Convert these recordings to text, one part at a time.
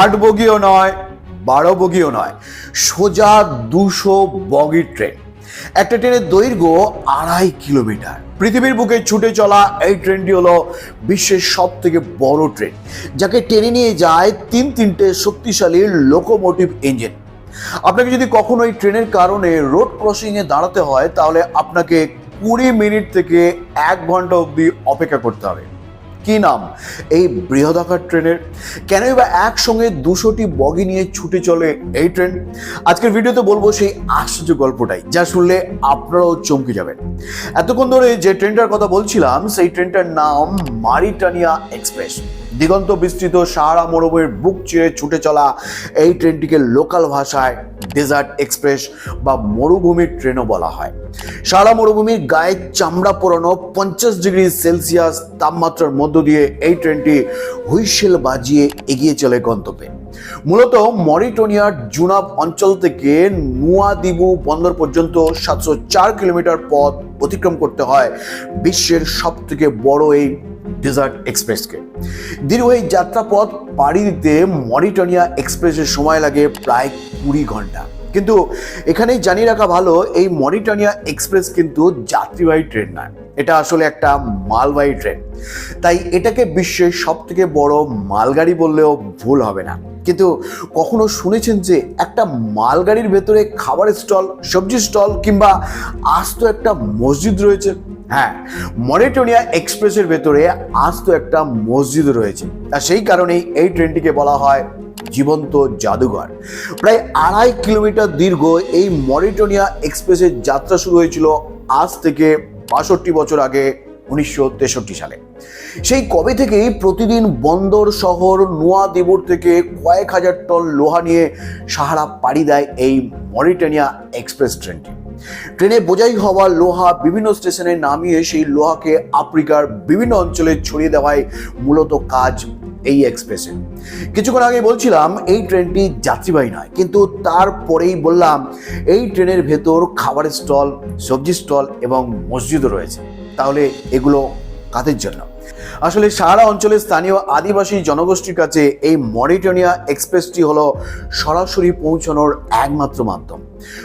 আট বগিও নয় বারো বগিও নয়, সোজা দুশো বগির ট্রেন। একটা ট্রেনের দৈর্ঘ্য আড়াই কিলোমিটার। পৃথিবীর বুকে ছুটে চলা এই ট্রেনটি হলো বিশ্বের সব থেকে বড় ট্রেন, যাকে টেনে নিয়ে যায় তিন তিনটে শক্তিশালী লোকোমোটিভ ইঞ্জিন। আপনাকে যদি কখনো এই ট্রেনের কারণে রোড ক্রসিংয়ে দাঁড়াতে হয়, তাহলে আপনাকে কুড়ি মিনিট থেকে এক ঘণ্টা অবধি অপেক্ষা করতে হবে। কি নাম? এই বৃহদাকার ট্রেনের কেনই বা একসঙ্গে দুশোটি বগি নিয়ে ছুটে চলে এই ট্রেন? আজকের ভিডিওতে বলব সেই আশ্চর্য গল্পটাই, যা শুনলে আপনারাও চমকে যাবেন। এতক্ষণ ধরে যে ট্রেনটার কথা বলছিলাম, সেই ট্রেনটার নাম মারিটানিয়া এক্সপ্রেস। দিগন্ত বিস্তৃত সাহারা মরুভূমির বুক চেয়ে ছুটে চলা এই ট্রেনটিকে লোকাল ভাষায় ডেজার্ট এক্সপ্রেস বা মরুভূমির ট্রেনও বলা হয়। সারা মরুভূমির গায়ে চামড়া পোড়ানো পঞ্চাশ ডিগ্রি সেলসিয়াস তাপমাত্রার মধ্য দিয়ে এই ট্রেনটি হুইসেল বাজিয়ে এগিয়ে চলে গন্তব্যে। মূলত মরিটোনিয়ার জুনাব অঞ্চল থেকে নুয়াদিবু বন্দর পর্যন্ত সাতশো চার কিলোমিটার পথ অতিক্রম করতে হয় বিশ্বের সব থেকে বড় এই ডেজার্ট এক্সপ্রেসকে দীর্ঘ এই যাত্রাপথ পাড়ি দিতে মরিটনিয়া এক্সপ্রেসের সময় লাগে প্রায় কুড়ি ঘণ্টা। কিন্তু এখানেই জানিয়ে রাখা ভালো, এই মরিটানিয়া এক্সপ্রেস কিন্তু যাত্রীবাহী ট্রেন নয়। এটা আসলে একটা মালবাহী ট্রেন। তাই এটাকে বিশ্বের সব থেকে বড় মালগাড়ি বললেও ভুল হবে না। কিন্তু কখনো শুনেছেন যে একটা মালগাড়ির ভেতরে খাবারের স্টল সবজি স্টল কিংবা আস্ত একটা মসজিদ রয়েছে? হ্যাঁ মরিটোনিয়া এক্সপ্রেসের ভেতরে আজ তো একটা মসজিদ রয়েছে। আর সেই কারণেই এই ট্রেনটিকে বলা হয় জীবন্ত জাদুঘর। প্রায় আড়াই কিলোমিটার দীর্ঘ এই মরিটোনিয়া এক্সপ্রেসের যাত্রা শুরু হয়েছিল আজ থেকে বাষট্টি বছর আগে উনিশশো তেষট্টি সালে। সেই কবে থেকেই প্রতিদিন বন্দর শহর নোয়াদিবুর থেকে কয়েক হাজার টন লোহা নিয়ে সাহারা পাড়ি দেয় এই মরিটানিয়া এক্সপ্রেস ট্রেনটি। ট্রেনে বোঝাই হওয়া লোহা বিভিন্ন স্টেশনে নামিয়ে সেই লোহাকে আফ্রিকার বিভিন্ন অঞ্চলে ছড়িয়ে দেওয়ায় মূলত কাজ এই এক্সপ্রেসে কিছুক্ষণ আগে বলছিলাম, এই ট্রেনটি যাত্রীবাহী নয়, কিন্তু তারপরেই বললাম, এই ট্রেনের ভেতর খাবারের স্টল সবজি স্টল এবং মসজিদও রয়েছে। তাহলে এগুলো কাদের জন্য? আসলে সারা অঞ্চলের স্থানীয় আদিবাসী জনগোষ্ঠীর কাছে এই মরিটনিয়া এক্সপ্রেসটি হলো সরাসরি পৌঁছানোর একমাত্র মাধ্যম।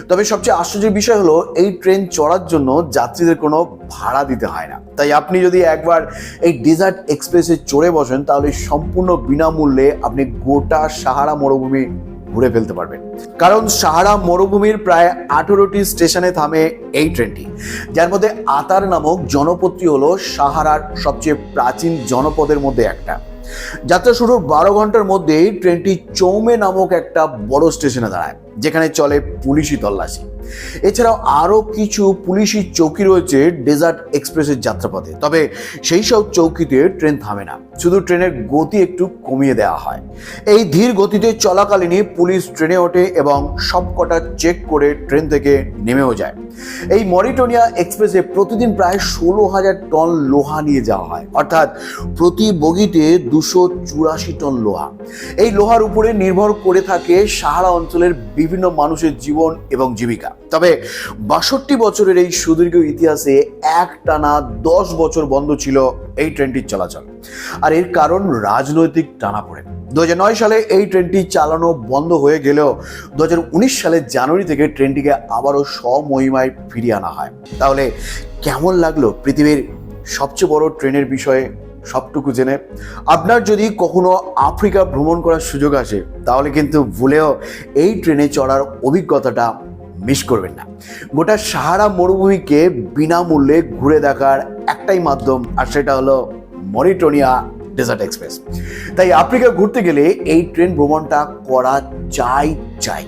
তবে সবচেয়ে আশ্চর্যের বিষয় হলো, এই ট্রেন চড়ার জন্য যাত্রীদের কোনো ভাড়া দিতে হয় না। তাই আপনি যদি একবার এই ডেজার্ট এক্সপ্রেসে চড়ে বসেন, তাহলে সম্পূর্ণ বিনামূল্যে আপনি গোটা সাহারা মরুভূমি ঘুরে ফেলতে পারবেন। কারণ সাহারা মরুভূমির প্রায় আঠেরোটি স্টেশনে থামে এই ট্রেনটি। যার মধ্যে আতার নামক জনপদটি হলো সাহারার সবচেয়ে প্রাচীন জনপদের মধ্যে একটা। যাত্রা শুরুর বারো ঘণ্টার মধ্যেই ট্রেনটি চৌমে নামক একটা বড় স্টেশনে দাঁড়ায়। যেখানে চলে পুলিশি তল্লাশি। এছাড়াও আরও কিছু পুলিশি চৌকি রয়েছে ডেজার্ট এক্সপ্রেসের যাত্রাপথে। তবে সেই সব চৌকিতে ট্রেন থামে না। শুধু ট্রেনের গতি একটু কমিয়ে দেওয়া হয়। এই ধীর গতিতে চলাকালীনই পুলিশ ট্রেনে ওঠে এবং সবকটা চেক করে ট্রেন থেকে নেমেও যায়। এই মরিটোনিয়া এক্সপ্রেসে প্রতিদিন প্রায় ষোলো হাজার টন লোহা নিয়ে যাওয়া হয়। অর্থাৎ প্রতি বগিতে দুশো চুরাশি টন লোহা। এই লোহার উপরে নির্ভর করে থাকে সাহারা অঞ্চলের বিভিন্ন মানুষের জীবন এবং জীবিকা। তবে বাষট্টি বছরের এই সুদীর্ঘ ইতিহাসে এক টানা দশ বছর বন্ধ ছিল এই ট্রেনটির চলাচল। আর এর কারণ রাজনৈতিক টানাপোড়েন। দু নয় সালে এই ট্রেনটি চালানো বন্ধ হয়ে গেলেও দু হাজার উনিশ সালের জানুয়ারি থেকে ট্রেনটিকে আবারও স্বমহিমায় ফিরিয়ে আনা হয়। তাহলে কেমন লাগল পৃথিবীর সবচেয়ে বড় ট্রেনের বিষয়ে? সবটুকু জেনে। আপনার যদি কখনো আফ্রিকা ভ্রমণ করার সুযোগ আসে, তাহলে কিন্তু ভুলেও এই ট্রেনে চড়ার অভিজ্ঞতাটা মিস করবেন না। গোটা সাহারা মরুভূমিকে বিনামূল্যে ঘুরে দেখার একটাই মাধ্যম, আর সেটা হলো মরিটোনিয়া ডেজার্ট এক্সপ্রেস তাই আফ্রিকা ঘুরতে গেলে এই ট্রেন ভ্রমণটা করা চাই চাই।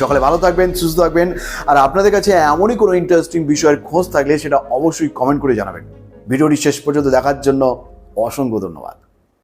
সকালে ভালো থাকবেন, সুস্থ থাকবেন, আর আপনাদের কাছে এমনই কোনো ইন্টারেস্টিং বিষয়ের খোঁজ থাকলে সেটা অবশ্যই কমেন্ট করে জানাবেন। ভিডিওটি শেষ পর্যন্ত দেখার জন্য অসংখ্য ধন্যবাদ।